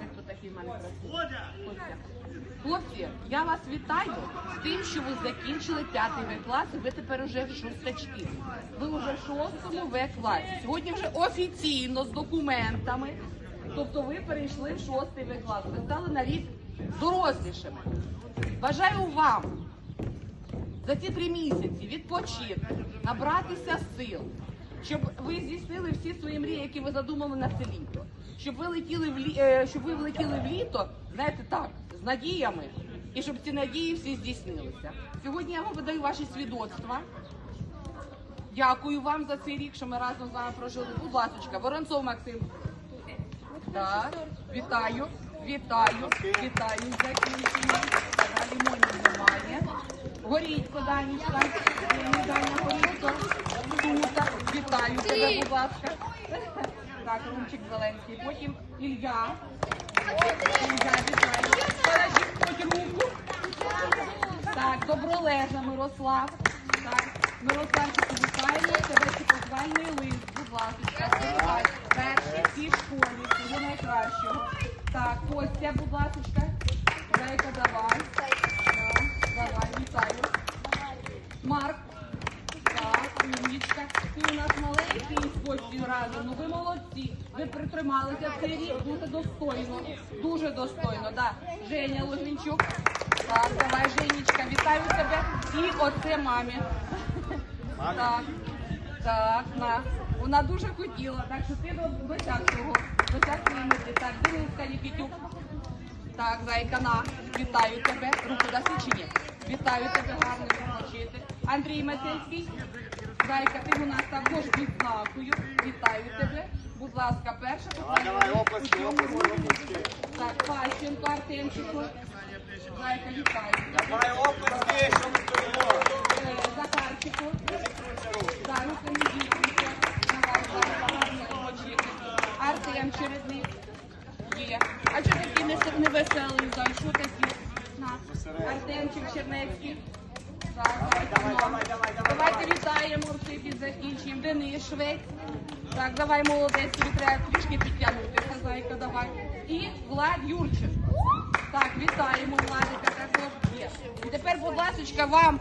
це хто такий в мене? Хлопці, я вас вітаю з тим, що ви закінчили п'ятий клас, і ви тепер уже шостачки. Ви вже в шостому В класі. Сьогодні вже офіційно з документами. Тобто ви перейшли в шостий В клас. Ви стали на рік дорослішими. Бажаю вам за ці три місяці відпочити, набратися сил, щоб ви здійснили всі свої мрії, які ви задумали на це літо. Щоб ви летіли в лі... е, щоб ви влетіли в літо, знаєте, так, з надіями, і щоб ці надії всі здійснилися. Сьогодні я вам видаю ваші свідоцтва. Дякую вам за цей рік, що ми разом з вами прожили. Будь ласка, Воронцов Максим. Так, вітаю, вітаю, вітаю з закінченням. Так, немає. Горітько, Данічка. Ні, Даня, Горітько. Вітаю тебе, будь ласка. Так, Румчик Зеленський. Потім Ілля. Ілля, вітаю. Подожди, хоч руку. Так, добролежа Мирослав. Так, Мирославчику, вітаємо тебе чи похвальний лист, будь ласка, передай. Перший в цій школі, всього найкращого. Так, Костя, будь ласка. Зайка, давай. Так, давай, вітаю. Марк. Так, умнічка. У нас маленький з Костю разом. Ну ви молодці. Ви притрималися цей рік дуже достойно. Дуже достойно. Да. Женя Логвінчук. Так, давай, Женечка, вітаю тебе. І оце мамі. Так, так, на. Вона дуже хотіла, так що ти до- досяг цього, досяг своєї мети. Так, Дениска Нікітюк. Так, зайка, на. Вітаю тебе. Руку даси чи ні? Вітаю тебе, гарно відпочити. Андрій Мацельський. Зайка, ти у нас також відзнакою. Вітаю тебе. Будь ласка, перша оплески. Так, Пащенко, Артемчику. Зайка, вітаю. Давай оплески, що ми стоїмо. Захарчику. Руки не дійсно. Артем Чередник. Є. А чого такий не, веселий, Зай? Що такі? Артемчик Чернецький. Давай, давай, давай, Урсики, закінчуємо. Денис Швець. Так, давай, молодець, тобі треба трішки підтягнутися, зайка, давай. І Влад Юрченко. Так, вітаємо Владика, також є. І тепер, будь ласка, вам